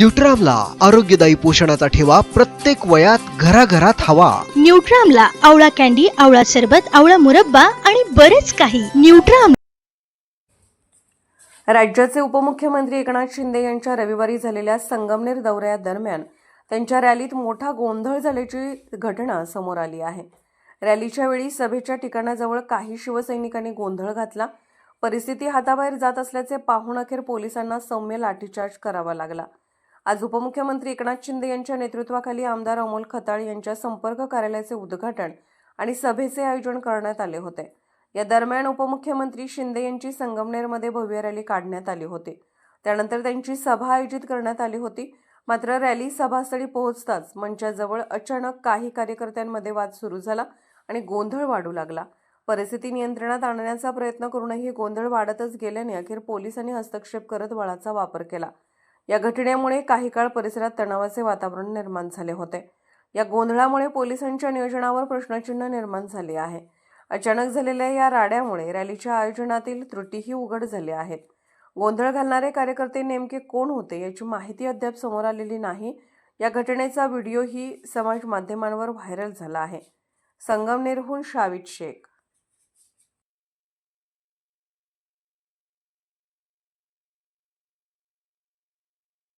न्यूट्रामला आरोग्यदायी पोषणाचा ठेवा प्रत्येक वयात घराघरात हवा. न्यूट्रामला आवळा कॅन्डी आवळा सरबत आवळा मुरब्बा आणि बरेच काही. न्यूट्राम राज्याचे उपमुख्यमंत्री एकनाथ शिंदे यांच्या रविवारी झालेल्या संगमनेर दौऱ्यादरम्यान त्यांच्या रॅलीत मोठा गोंधळ झाल्याची घटना समोर आली आहे. रॅलीच्या वेळी सभेच्या ठिकाणाजवळ काही शिवसैनिकांनी गोंधळ घातला. परिस्थिती हाताबाहेर जात असल्याचे पाहून अखेर पोलिसांना सौम्य लाठीचार्ज करावा लागला. आज उपमुख्यमंत्री एकनाथ शिंदे यांच्या नेतृत्वाखाली आमदार अमोल खताळ यांच्या संपर्क कार्यालयाचे उद्घाटन आणि सभेचे आयोजन करण्यात आले होते. या दरम्यान उपमुख्यमंत्री शिंदे यांची संगमनेरमध्ये भव्य रॅली काढण्यात आली होती. त्यानंतर त्यांची सभा आयोजित करण्यात आली होती. मात्र रॅली सभास्थळी पोहोचताच मंचाजवळ अचानक काही कार्यकर्त्यांमध्ये वाद सुरू झाला आणि गोंधळ वाढू लागला. परिस्थिती नियंत्रणात आणण्याचा प्रयत्न करूनही गोंधळ वाढतच गेल्याने अखेर पोलिसांनी हस्तक्षेप करत बळाचा वापर केला. या घटनेमुळे काही काळ परिसरात तणावाचे वातावरण निर्माण झाले होते. या गोंधळामुळे पोलिसांच्या नियोजनावर प्रश्नचिन्ह निर्माण झाले आहे. अचानक झालेल्या या राड्यामुळे रॅलीच्या आयोजनातील त्रुटीही उघड झाल्या आहेत. गोंधळ घालणारे कार्यकर्ते नेमके कोण होते याची माहिती अद्याप समोर आलेली नाही. या घटनेचा व्हिडिओही समाज माध्यमांवर व्हायरल झाला आहे. संगमनेरहून शावित शेख.